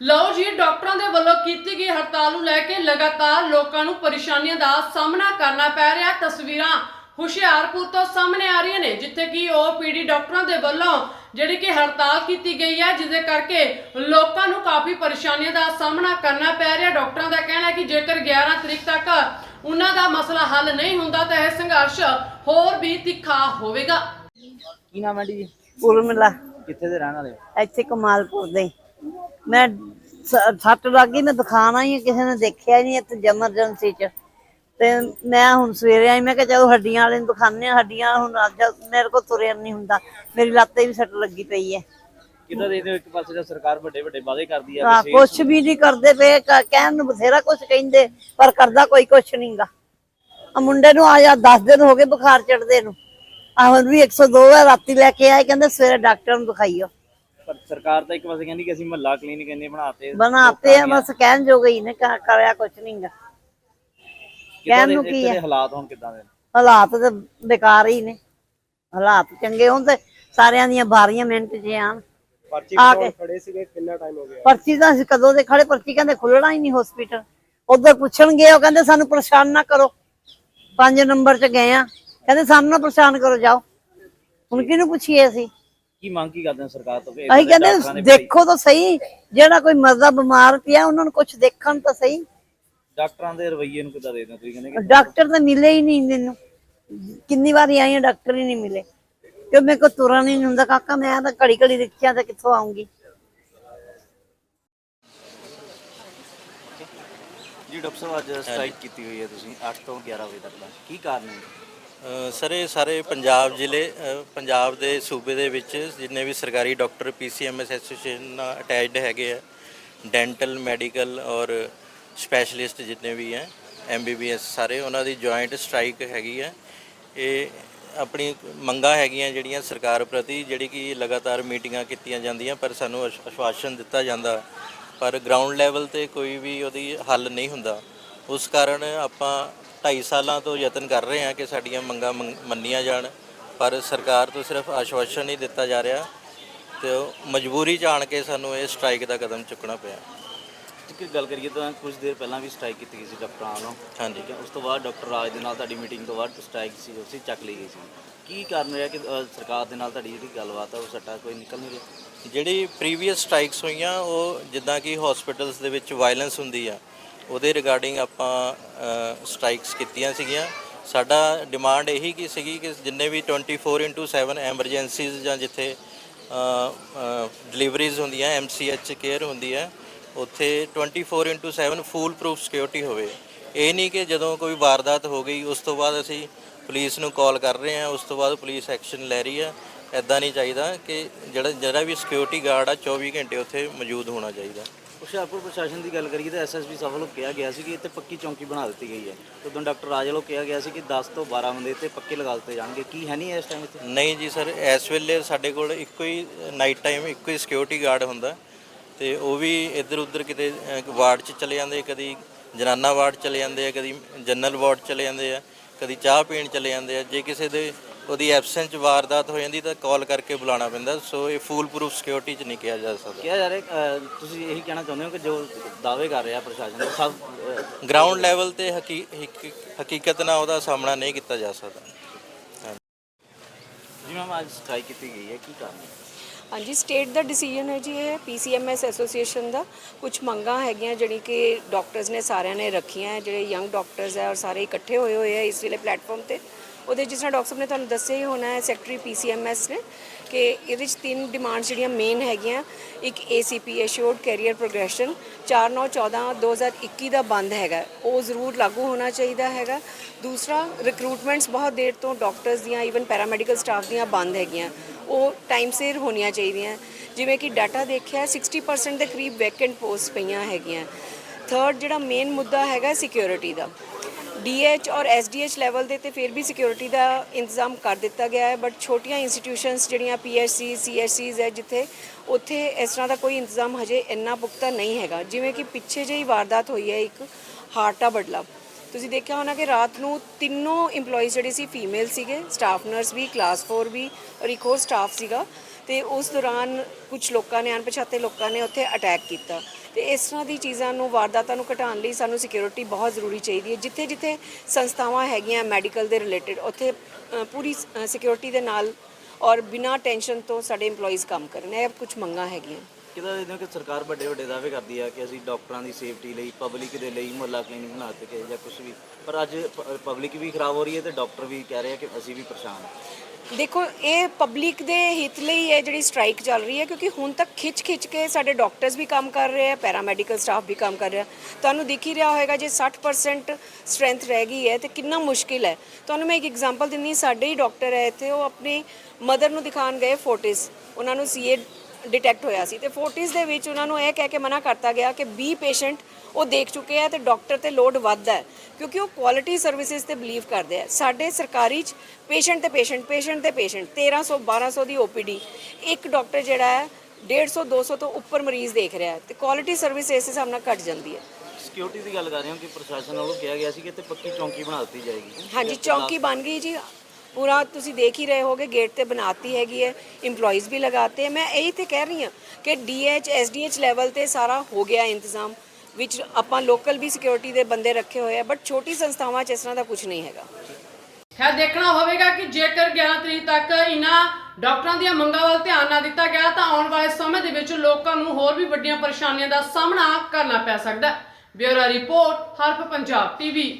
ਲਓ ਜੀ ਡਾਕਟਰਾਂ ਦੇ ਵੱਲੋਂ ਕੀਤੀ ਗਈ ਹੜਤਾਲ ਨੂੰ ਲੈ ਕੇ ਲਗਾਤਾਰ ਲੋਕਾਂ ਨੂੰ ਪਰੇਸ਼ਾਨੀਆਂ ਦਾ ਸਾਹਮਣਾ ਕਰਨਾ ਪੈ ਰਿਹਾ। ਤਸਵੀਰਾਂ ਹੁਸ਼ਿਆਰਪੁਰ ਤੋਂ ਸਾਹਮਣੇ ਆ ਰਹੀਆਂ ਨੇ ਜਿੱਥੇ ਕਿ ਓਪੀਡੀ ਡਾਕਟਰਾਂ ਦੇ ਵੱਲੋਂ ਜਿਹੜੀ ਕਿ ਹੜਤਾਲ ਕੀਤੀ ਗਈ ਹੈ ਜਿਸ ਦੇ ਕਰਕੇ ਲੋਕਾਂ ਨੂੰ ਕਾਫੀ ਪਰੇਸ਼ਾਨੀਆਂ ਦਾ ਸਾਹਮਣਾ ਕਰਨਾ ਪੈ ਰਿਹਾ। ਡਾਕਟਰਾਂ ਦਾ ਕਹਿਣਾ ਹੈ ਕਿ ਜੇਕਰ 11 ਤਰੀਕ ਤੱਕ ਉਹਨਾਂ ਦਾ ਮਸਲਾ ਹੱਲ ਨਹੀਂ ਹੁੰਦਾ ਤਾਂ ਇਹ ਸੰਘਰਸ਼ ਹੋਰ ਵੀ ਤਿੱਖਾ ਹੋਵੇਗਾ। ਕੀ ਨਾਮ ਹੈ ਜੀ? ਉਰਮਿਲਾ ਕਿੱਥੇ ਦੇ ਰਹਿਣ ਵਾਲੇ ਹੋ? ਇੱਥੇ ਕਮਾਲਪੁਰ ਦੇ। ਮੈਂ ਸੱਟ ਲੱਗ ਗਈ ਮੈਂ ਦਿਖਾਣਾ ਹੀ ਕਿਸੇ ਨੇ ਦੇਖਿਆ ਨਹੀਂ ਇੱਥੇ ਐਮਰਜੈਂਸੀ ਚ। ਤੇ ਮੈਂ ਹੁਣ ਸਵੇਰੇ ਆਈ ਮੈਂ ਕਿਹਾ ਚਲੋ ਹੱਡੀਆਂ ਵਾਲੇ ਨੂੰ ਦਿਖਾਉਂਦੇ ਹਾਂ ਹੱਡੀਆਂ ਹੁਣ ਅੱਜ ਮੇਰੇ ਕੋਲ ਤੁਰਿਆ ਨਹੀਂ ਹੁੰਦਾ ਮੇਰੀ ਲੱਤ ਵੀ ਸੱਟ ਲੱਗੀ ਪਈ ਹੈ। ਕਿੱਦਾਂ ਦੇਖਦੇ ਹੋ ਇੱਕ ਪਾਸੇ ਤਾਂ ਸਰਕਾਰ ਵੱਡੇ ਵੱਡੇ ਵਾਅਦੇ ਕਰਦੀ ਹੈ ਆ ਕਿ ਕੁਛ ਵੀ ਨਹੀਂ ਕਰਦੇ ਪਏ ਕਹਿਣ ਨੂੰ ਬਥੇਰਾ ਕੁਛ ਕਹਿੰਦੇ ਪਰ ਕਰਦਾ ਕੋਈ ਕੁਛ ਨਹੀਂਗਾ ਆ ਮੁੰਡੇ ਨੂੰ ਆ ਜਾ 10 ਦਿਨ ਹੋ ਗਏ ਬੁਖਾਰ ਚੜਦੇ ਨੂੰ। ਆ ਹੁਣ ਵੀ 102 ਹੈ ਰਾਤੀ ਲੈ ਕੇ ਆਏ ਕਹਿੰਦੇ ਸਵੇਰੇ ਡਾਕਟਰ ਨੂੰ ਦਿਖਾਈਓ। ਪਰ ਸਰਕਾਰ ਤਾਂ ਇੱਕ ਪਾਸੇ ਕਹਿੰਦੀ ਕਿ ਅਸੀਂ ਮਹੱਲਾ ਕਲੀਨਿਕ ਇੰਨੇ ਬਣਾਤੇ ਬਣਾਤੇ ਆ ਬਸ ਕਹਿਣ ਜੋ ਗਈ ਨੇ ਕ- ਕਰਿਆ ਕੁਛ ਨਹੀਂਗਾ ਕਹਿਣ ਨੂੰ ਕੀ ਹੈ ਹਾਲਾਤ ਹੁਣ ਕਿੱਦਾਂ ਦੇ ਨੇ? ਹਾਲਾਤ ਤੇ ਬੇਕਾਰ ਹੀ ਨੇ। ਹਾਲਾਤ ਚੰਗੇ ਹੋਣ ਤੇ ਸਾਰਿਆਂ ਦੀਆਂ ਬਾਰੀਆਂ ਮਿੰਟ 'ਚ ਆਣ। ਪਰਚੀ ਆ ਕਟਾਉਣ ਕੇ ਖੜੇ ਸੀਗੇ ਕਿੰਨਾ ਟਾਈਮ ਹੋ ਗਿਆ? ਪਰਚੀ ਤਾਂ ਅਸੀਂ ਕਦੋਂ ਦੇ ਖੜੇ ਪਰਚੀ ਕਹਿੰਦੇ ਖੁੱਲਣਾ ਹੀ ਨਹੀਂ ਹਸਪੀਟਲ ਉਧਰ ਪੁੱਛਣਗੇ ਉਹ ਕਹਿੰਦੇ ਸਾਨੂੰ ਪਰੇਸ਼ਾਨ ਨਾ ਕਰੋ। ਪੰਜ ਨੰਬਰ 'ਚ ਗਏ ਆ। ਕਹਿੰਦੇ ਸਾਨੂੰ ਨਾ ਪਰੇਸ਼ਾਨ ਕਰੋ ਜਾਓ। ਹੁਣ ਕਿਹਨੂੰ ਪੁੱਛੀਏ ਅਸੀਂ? ਕੀ ਮੰਗ ਕੀ ਕਰਦੇ ਹੋ ਸਰਕਾਰ ਤੋਂ ਕਿ ਅਸੀਂ ਕਹਿੰਦੇ ਨੇ ਦੇਖੋ ਤਾਂ ਸਹੀ ਜਿਹੜਾ ਕੋਈ ਮਰਦਾ ਬਿਮਾਰ ਪਿਆ ਉਹਨਾਂ ਨੂੰ ਕੁਝ ਦੇਖਣ ਤਾਂ ਸਹੀ। ਡਾਕਟਰਾਂ ਦੇ ਰਵੱਈਏ ਨੂੰ ਕਿੱਦਾਂ ਦੇਖਦੇ ਹੋ ਤੁਸੀਂ ਕਹਿੰਦੇ ਕਿ ਡਾਕਟਰ ਤਾਂ ਮਿਲੇ ਹੀ ਨਹੀਂ ਮੈਨੂੰ। ਕਿੰਨੀ ਵਾਰੀ ਆਈ ਹਾਂ ਡਾਕਟਰ ਹੀ ਨਹੀਂ ਮਿਲੇ। ਕਿਉਂ ਮੇਰੇ ਕੋ ਤੁਰਨ ਹੀ ਨਹੀਂ ਹੁੰਦਾ ਕਾਕਾ ਮੈਂ ਤਾਂ ਘੜੀ ਘੜੀ ਰਿਕਸ਼ਾ ਤੇ ਕਿੱਥੋਂ ਆਉਂਗੀ ਜੀ ਡਾਕਟਰ ਸਾਹਿਬ ਅੱਜ ਸਟ੍ਰਾਈਕ ਕੀਤੀ ਹੋਈ ਹੈ ਤੁਸੀਂ 8 ਤੋਂ 11 ਵਜੇ ਤੱਕ ਦਾ। ਕੀ ਕਾਰਨ ਹੈ? ਸਰ ਇਹ ਸਾਰੇ ਪੰਜਾਬ ਜ਼ਿਲ੍ਹੇ ਅ, ਪੰਜਾਬ ਦੇ ਸੂਬੇ ਦੇ ਵਿੱਚ ਜਿੰਨੇ ਵੀ ਸਰਕਾਰੀ ਡਾਕਟਰ ਪੀਸੀਐਮਐਸ ਐਸੋਸੀਏਸ਼ਨ ਨਾਲ ਅਟੈਚਡ ਹੈਗੇ ਆ ਡੈਂਟਲ ਮੈਡੀਕਲ ਔਰ ਸਪੈਸ਼ਲਿਸਟ ਜਿੰਨੇ ਵੀ ਹੈ ਐਮਬੀਬੀਐਸ ਸਾਰੇ ਉਹਨਾਂ ਦੀ ਜੁਆਇੰਟ ਸਟ੍ਰਾਈਕ ਹੈਗੀ ਹੈ। ਇਹ ਆਪਣੀ ਮੰਗਾਂ ਹੈਗੀਆਂ ਜਿਹੜੀਆਂ ਸਰਕਾਰ ਪ੍ਰਤੀ ਜਿਹੜੀ ਕਿ ਲਗਾਤਾਰ ਮੀਟਿੰਗਾਂ ਕੀਤੀਆਂ ਜਾਂਦੀਆਂ ਪਰ ਸਾਨੂੰ ਅਸ਼- ਆਸ਼ਵਾਸਨ ਦਿੱਤਾ ਜਾਂਦਾ। ਪਰ ਗਰਾਊਂਡ ਲੈਵਲ ਤੇ ਕੋਈ ਵੀ ਉਹਦੀ ਹੱਲ ਨਹੀਂ ਹੁੰਦਾ। ਉਸ ਕਾਰਨ ਆਪਾਂ 2.5 ਸਾਲਾਂ ਤੋਂ ਯਤਨ ਕਰ ਰਹੇ ਹਾਂ ਕਿ ਸਾਡੀਆਂ ਮੰਗਾਂ ਮੰਗ- ਮੰਨੀਆਂ ਜਾਣ ਪਰ ਸਰਕਾਰ ਤੋਂ ਸਿਰਫ ਆਸ਼ਵਾਸਨ ਹੀ ਦਿੱਤਾ ਜਾ ਰਿਹਾ ਤੇ ਉਹ ਮਜਬੂਰੀ ਚ ਆਣ ਕੇ ਸਾਨੂੰ ਇਹ ਸਟ੍ਰਾਈਕ ਦਾ ਕਦਮ ਚੁੱਕਣਾ ਪਿਆ। ਇੱਕ ਗੱਲ ਕਰੀਏ ਤਾਂ ਕੁਝ ਦੇਰ ਪਹਿਲਾਂ ਵੀ ਸਟ੍ਰਾਈਕ ਕੀਤੀ ਗਈ ਸੀ ਡਾਕਟਰਾਂ ਵੱਲੋਂ। ਹਾਂਜੀ। ਠੀਕ ਹੈ ਉਸ ਤੋਂ ਬਾਅਦ ਡਾਕਟਰ ਰਾਜ ਦੇ ਨਾਲ ਤੁਹਾਡੀ ਮੀਟਿੰਗ ਤੋਂ ਬਾਅਦ ਸਟ੍ਰਾਈਕ ਸੀ ਉਸੇ ਚੱਕ ਲਈ ਗਈ ਸੀ। ਕੀ ਕਾਰਨ ਰਿਹਾ ਕਿ ਅ, ਸਰਕਾਰ ਦੇ ਨਾਲ ਤੁਹਾਡੀ ਜਿਹੜੀ ਗੱਲਬਾਤ ਹੈ ਉਹ ਸੱਟਾ ਕੋਈ ਨਿਕਲ ਨਹੀਂ ਰਿਹਾ? ਜਿਹੜੀ ਪ੍ਰੀਵੀਅਸ ਸਟ੍ਰਾਈਕਸ ਹੋਈਆਂ ਉਹ ਜਿੱਦਾਂ ਕਿ ਹਸਪੀਟਲਸ ਦੇ ਵਿੱਚ ਵਾਇਲੈਂਸ ਹੁੰਦੀ ਆ ਉਹਦੇ ਰਿਗਾਰਡਿੰਗ ਆਪਾਂ ਸਟ੍ਰਾਈਕਸ ਕੀਤੀਆਂ ਸੀਗੀਆਂ। ਸਾਡਾ ਡਿਮਾਂਡ ਇਹੀ ਕੀ ਸੀਗੀ ਕਿ ਜਿੰਨੇ ਵੀ 24/7 ਐਮਰਜੈਂਸੀਜ਼ ਜਾਂ ਜਿੱਥੇ ਡਿਲੀਵਰੀਜ਼ ਹੁੰਦੀਆਂ ਐਮਸੀਐਚ ਕੇਅਰ ਹੁੰਦੀ ਹੈ, ਉੱਥੇ 24/7 ਫੂਲ ਪ੍ਰੂਫ ਸਿਕਿਉਰਿਟੀ ਹੋਵੇ। ਇਹ ਨਹੀਂ ਕਿ ਜਦੋਂ ਕੋਈ ਵਾਰਦਾਤ ਹੋ ਗਈ, ਉਸ ਤੋਂ ਬਾਅਦ ਅਸੀਂ ਪੁਲਿਸ ਨੂੰ ਕਾਲ ਕਰ ਰਹੇ ਹਾਂ, ਉਸ ਤੋਂ ਬਾਅਦ ਪੁਲਿਸ ਐਕਸ਼ਨ ਲੈ ਰਹੀ ਹੈ। ਐਦਾਂ ਨਹੀਂ ਚਾਹੀਦਾ ਕਿ ਜਿਹੜਾ ਜਿਹੜਾ ਵੀ ਸਿਕਿਉਰਿਟੀ ਗਾਰਡ ਆ 24 ਘੰਟੇ ਉੱਥੇ ਮੌਜੂਦ ਹੋਣਾ ਚਾਹੀਦਾ। ਹੁਸ਼ਿਆਰਪੁਰ ਪ੍ਰਸ਼ਾਸਨ ਦੀ ਗੱਲ ਕਰੀਏ ਤਾਂ ਐਸਐਸਪੀ ਸਾਹਿਬ ਵੱਲੋਂ ਕਿਹਾ ਗਿਆ ਸੀ ਕਿ ਇੱਥੇ ਪੱਕੀ ਚੌਂਕੀ ਬਣਾ ਦਿੱਤੀ ਗਈ ਹੈ। ਉਦੋਂ ਡਾਕਟਰ ਰਾਜ ਵੱਲੋਂ ਕਿਹਾ ਗਿਆ ਸੀ ਕਿ 10 ਤੋਂ 12 ਬੰਦੇ ਇੱਥੇ ਪੱਕੇ ਲਗਾ ਦਿੱਤੇ ਜਾਣਗੇ। ਕੀ ਹੈ ਨਹੀਂ ਇਸ ਟਾਈਮ ਇੱਥੇ? ਨਹੀਂ ਜੀ ਸਰ, ਇਸ ਵੇਲੇ ਸਾਡੇ ਕੋਲ ਇੱਕੋ ਹੀ ਨਾਈਟ ਟਾਈਮ ਇੱਕੋ ਹੀ ਸਿਕਿਉਰਿਟੀ ਗਾਰਡ ਹੁੰਦਾ। ਤੇ ਉਹ ਵੀ ਇੱਧਰ ਉੱਧਰ ਕਿਤੇ ਵਾਰਡ 'ਚ ਚਲੇ ਜਾਂਦੇ ਕਦੀ ਜਨਾਨਾ ਵਾਰਡ ਚਲੇ ਜਾਂਦੇ ਆ, ਕਦੀ ਜਨਰਲ ਵਾਰਡ ਚਲੇ ਜਾਂਦੇ ਆ, ਕਦੀ ਚਾਹ ਪੀਣ ਚਲੇ ਜਾਂਦੇ ਆ। ਜੇ ਕਿਸੇ ਦੇ ਉਹਦੀ ਐਬਸੈਂਸ 'ਚ ਵਾਰਦਾਤ ਹੋ ਜਾਂਦੀ ਤਾਂ ਕਾਲ ਕਰਕੇ ਬੁਲਾਉਣਾ ਪੈਂਦਾ ਸੋ ਇਹ ਫੂਲ ਪ੍ਰੂਫ ਸਿਕਿਉਰਿਟੀ 'ਚ ਨਹੀਂ ਕਿਹਾ ਜਾ ਸਕਦਾ। ਕਿਹਾ ਜਾ ਰਿਹਾ ਅ, ਤੁਸੀਂ ਇਹੀ ਕਹਿਣਾ ਚਾਹੁੰਦੇ ਹੋ ਕਿ ਜੋ ਦਾਅਵੇ ਕਰ ਰਿਹਾ ਪ੍ਰਸ਼ਾਸਨ ਉਹ ਸਭ ਅ, ਗਰਾਊਂਡ ਲੈਵਲ ਤੇ ਹਕੀ- ਹਕੀ- ਹਕੀਕਤ ਨਾਲ ਉਹਦਾ ਸਾਹਮਣਾ ਨਹੀਂ ਕੀਤਾ ਜਾ ਸਕਦਾ। ਜੀ ਮੈਮ ਅੱਜ ਸਟ੍ਰਾਈਕ ਕੀਤੀ ਗਈ ਹੈ ਕੀ ਕਾਰਨ ਹੈ? ਹਾਂਜੀ ਸਟੇਟ ਦਾ ਡਿਸੀਜਨ ਹੈ ਜੀ ਇਹ ਪੀਸੀਐਮਐਸ ਐਸੋਸੀਏਸ਼ਨ ਦਾ। ਕੁਝ ਮੰਗਾਂ ਹੈਗੀਆਂ ਜਿਹੜੀ ਕਿ ਡਾਕਟਰਸ ਨੇ ਸਾਰਿਆਂ ਨੇ ਰੱਖੀਆਂ ਹੈ ਜਿਹੜੇ ਯੰਗ ਡਾਕਟਰਸ ਹੈ ਔਰ ਸਾਰੇ ਇਕੱਠੇ ਹੋਏ ਹੋਏ ਆ ਇਸ ਵੇਲੇ ਪਲੇਟਫਾਰਮ ਤੇ। ਉਹਦੇ ਜਿਸ ਤਰ੍ਹਾਂ ਡਾਕਟਰ ਸਾਹਿਬ ਨੇ ਤੁਹਾਨੂੰ ਦੱਸਿਆ ਹੀ ਹੋਣਾ ਹੈ ਸੈਕਟਰੀ ਪੀਸੀਐਮਐਸ ਨੇ ਕਿ ਇਹਦੇ ਵਿੱਚ ਤਿੰਨ ਡਿਮਾਂਡਸ ਜਿਹੜੀਆਂ ਮੇਨ ਹੈਗੀਆਂ। ਇੱਕ ਏਸੀਪੀ ਐਸ਼ੋਰਡ ਕੈਰੀਅਰ ਪ੍ਰੋਗਰੈਸ਼ਨ 4914 2021 ਦਾ ਬੰਦ ਹੈਗਾ। ਉਹ ਜ਼ਰੂਰ ਲਾਗੂ ਹੋਣਾ ਚਾਹੀਦਾ ਹੈਗਾ। ਦੂਸਰਾ ਰਿਕਰੂਟਮੈਂਟਸ ਬਹੁਤ ਦੇਰ ਤੋਂ ਡਾਕਟਰਸ ਦੀਆਂ ਈਵਨ ਪੈਰਾਮੈਡੀਕਲ ਸਟਾਫ ਦੀਆਂ ਬੰਦ ਹੈਗੀਆਂ। ਉਹ ਟਾਈਮ ਸਿਰ ਹੋਣੀਆਂ ਚਾਹੀਦੀਆਂ। ਜਿਵੇਂ ਕਿ ਡਾਟਾ ਦੇਖਿਆ 60% ਦੇ ਕਰੀਬ ਵੈਕੈਂਟ ਪੋਸਟ ਪਈਆਂ ਹੈਗੀਆਂ। ਥਰਡ ਜਿਹੜਾ ਮੇਨ ਮੁੱਦਾ ਹੈਗਾ ਸਿਕਿਉਰਿਟੀ ਦਾ ਡੀਐਚ ਔਰ ਐਸਡੀਐਚ ਲੈਵਲ ਦੇ ਤੇ ਫਿਰ ਵੀ ਸਿਕਿਉਰਿਟੀ ਦਾ ਇੰਤਜ਼ਾਮ ਕਰ ਦਿੱਤਾ ਗਿਆ ਹੈ ਬਟ ਛੋਟੀਆਂ ਇੰਸਟੀਟਿਊਸ਼ਨਸ ਜਿਹੜੀਆਂ ਪੀਐਚਸੀ ਸੀਐਚਸੀਜ਼ ਹੈ ਜਿੱਥੇ, ਉੱਥੇ ਇਸ ਤਰ੍ਹਾਂ ਦਾ ਕੋਈ ਇੰਤਜ਼ਾਮ ਹਜੇ ਇੰਨਾ ਪੁਖਤਾ ਨਹੀਂ ਹੈਗਾ। ਜਿਵੇਂ ਕਿ ਪਿੱਛੇ ਜਿਹੀ ਵਾਰਦਾਤ ਹੋਈ ਹੈ ਇੱਕ, ਹਾਰਟਾ ਬਡਲਾ। ਤੁਸੀਂ ਦੇਖਿਆ ਹੋਣਾ ਕਿ ਰਾਤ ਨੂੰ ਤਿੰਨੋਂ EMPLOYEES ਜਿਹੜੇ ਸੀ ਫੀਮੇਲ ਸੀਗੇ ਸਟਾਫ ਨਰਸ ਵੀ ਕਲਾਸ 4 ਵੀ ਔਰ ਇੱਕ ਹੋਰ ਸਟਾਫ ਸੀਗਾ ਤੇ ਉਸ ਦੌਰਾਨ ਕੁਝ ਲੋਕਾਂ ਨੇ, ਅਣਪਛਾਤੇ ਲੋਕਾਂ ਨੇ ਉੱਥੇ ਅਟੈਕ ਕੀਤਾ। ਤੇ ਇਸ ਤਰ੍ਹਾਂ ਦੀ ਚੀਜ਼ਾਂ ਨੂੰ, ਵਾਰਦਾਤਾਂ ਨੂੰ ਘਟਾਉਣ ਲਈ ਸਾਨੂੰ ਸਿਕਿਉਰਿਟੀ ਬਹੁਤ ਜ਼ਰੂਰੀ ਚਾਹੀਦੀ ਹੈ। ਜਿੱਥੇ ਜਿੱਥੇ ਸੰਸਥਾਵਾਂ ਹੈਗੀਆਂ ਮੈਡੀਕਲ ਦੇ ਰਿਲੇਟਡ ਉੱਥੇ ਪੂਰੀ ਸਿਕਿਉਰਿਟੀ ਦੇ ਨਾਲ ਔਰ ਬਿਨਾਂ ਟੈਨਸ਼ਨ ਤੋਂ ਸਾਡੇ EMPLOYEES ਕੰਮ ਕਰਨ। ਇਹ ਕੁਝ ਮੰਗਾਂ ਹੈਗੀਆਂ। ਕਿਦਾ ਇਹਦੇ ਕਿ ਸਰਕਾਰ ਵੱਡੇ ਵੱਡੇ ਦਾਅਵੇ ਕਰਦੀ ਆ ਕਿ ਅਸੀਂ ਡਾਕਟਰਾਂ ਦੀ ਸੇਫਟੀ ਲਈ ਪਬਲਿਕ ਦੇ ਲਈ ਮੁਹੱਲਾ ਕਲੀਨਿਕ ਬਣਾ ਦਿੱਤੇ ਜਾਂ ਕੁਝ ਵੀ। ਪਰ ਅੱਜ ਪਬਲਿਕ ਵੀ ਖਰਾਬ ਹੋ ਰਹੀ ਹੈ ਤੇ ਡਾਕਟਰ ਵੀ ਕਹਿ ਰਹੇ ਆ ਕਿ ਅਸੀਂ ਵੀ ਪਰੇਸ਼ਾਨ ਦੇਖੋ, ਇਹ ਪਬਲਿਕ ਦੇ ਹਿੱਤ ਲਈ ਇਹ ਜਿਹੜੀ ਸਟ੍ਰਾਈਕ ਚੱਲ ਰਹੀ ਹੈ, ਕਿਉਂਕਿ ਹੁਣ ਤੱਕ ਖਿੱਚ ਖਿੱਚ ਕੇ ਸਾਡੇ ਡਾਕਟਰਸ ਵੀ ਕੰਮ ਕਰ ਰਹੇ ਆ ਪੈਰਾਮੈਡੀਕਲ ਸਟਾਫ ਵੀ ਕੰਮ ਕਰ ਰਿਹਾ ਤੁਹਾਨੂੰ ਦਿਖ ਹੀ ਰਿਹਾ ਹੋਵੇਗਾ ਜੇ 60% ਸਟਰੈਂਥ ਰਹਿ ਗਈ ਹੈ, ਤੇ ਕਿੰਨਾ ਮੁਸ਼ਕਿਲ ਹੈ। ਤੁਹਾਨੂੰ ਮੈਂ ਇੱਕ ਐਗਜ਼ਾਮਪਲ ਦਿੰਨੀ ਸਾਡੇ ਹੀ ਡਾਕਟਰ ਹੈ ਇੱਥੇ, ਉਹ ਆਪਣੀ ਮਦਰ ਨੂੰ ਦਿਖਾਣ ਗਏ ਫੋਰਟਿਸ ਉਹਨਾਂ ਨੂੰ ਸੀਏ ਡਿਟੈਕਟ ਹੋਇਆ ਸੀ ਤੇ ਫੋਰਟਿਸ ਦੇ ਵਿੱਚ ਉਹਨਾਂ ਨੂੰ ਇਹ ਕਹਿ ਕੇ ਮਨਾ ਕਰਤਾ ਗਿਆ ਕਿ 20 ਪੇਸ਼ੈਂਟ ਉਹ ਦੇਖ ਚੁੱਕੇ ਆ ਤੇ ਡਾਕਟਰ ਤੇ ਲੋਡ ਵੱਧਦਾ ਹੈ ਕਿਉਂਕਿ ਉਹ ਕੁਆਲਿਟੀ ਸਰਵਿਸਿਜ਼ ਤੇ ਬਲੀਵ ਕਰਦੇ ਆ। ਸਾਡੇ ਸਰਕਾਰੀ ਚ ਪੇਸ਼ੈਂਟ ਤੇ ਪੇਸ਼ੈਂਟ ਪੇਸ਼ੈਂਟ ਤੇ ਪੇਸ਼ੈਂਟ 1300 1200 ਦੀ ਓਪੀਡੀ ਇੱਕ ਡਾਕਟਰ ਜਿਹੜਾ ਹੈ 150 200 ਤੋਂ ਉੱਪਰ ਮਰੀਜ਼ ਦੇਖ ਰਿਹਾ ਤੇ ਕੁਆਲਿਟੀ ਸਰਵਿਸ ਇਸ ਹਿਸਾਬ ਨਾਲ ਘਟ ਜਾਂਦੀ ਹੈ। ਸਿਕਿਉਰਿਟੀ ਦੀ ਗੱਲ ਕਰ ਰਹੇ ਹਾਂ ਕਿ ਪ੍ਰਸ਼ਾਸਨ ਵੱਲੋਂ ਕਿਹਾ ਗਿਆ ਸੀ ਕਿ ਇੱਥੇ ਪੱਕੀ ਚੌਂਕੀ ਬਣਾ ਦਿੱਤੀ ਜਾਏਗੀ। ਹਾਂਜੀ ਚੌਕੀ ਬਣ ਗਈ ਜੀ। ਪੂਰਾ ਤੁਸੀਂ ਦੇਖ ਹੀ ਰਹੇ ਹੋਗੇ ਗੇਟ ਤੇ ਬਣਾਤੀ ਹੈਗੀ ਹੈ, EMPLOYEES ਵੀ ਲਗਾਤੇ ਹੈ। ਮੈਂ ਇਹੀ ਤੇ ਕਹਿ ਰਹੀ ਹਾਂ ਕਿ DH SDH ਲੈਵਲ ਤੇ ਸਾਰਾ ਹੋ ਗਿਆ ਇੰਤਜ਼ਾਮ, ਵਿੱਚ ਆਪਾਂ ਲੋਕਲ ਵੀ ਸਿਕਿਉਰਿਟੀ ਦੇ ਬੰਦੇ ਰੱਖੇ ਹੋਏ ਆ ਬਟ ਛੋਟੀ ਸੰਸਥਾਵਾਂ 'ਚ ਇਸ ਤਰ੍ਹਾਂ ਦਾ ਕੁਝ ਨਹੀਂ ਹੈਗਾ। ਖੈਰ, ਦੇਖਣਾ ਹੋਵੇਗਾ ਕਿ ਜੇਕਰ 11 ਤਰੀਕ ਤੱਕ ਇਹਨਾਂ ਡਾਕਟਰਾਂ ਦੀਆਂ ਮੰਗਾਂ ਵੱਲ ਧਿਆਨ ਨਾ ਦਿੱਤਾ ਗਿਆ, ਤਾਂ ਆਉਣ ਵਾਲੇ ਸਮੇਂ ਦੇ ਵਿੱਚ ਲੋਕਾਂ ਨੂੰ ਹੋਰ ਵੀ ਵੱਡੀਆਂ ਪਰੇਸ਼ਾਨੀਆਂ ਦਾ ਸਾਹਮਣਾ ਕਰਨਾ ਪੈ ਸਕਦਾ ਹੈ। Bureau report, Haraf Punjab TV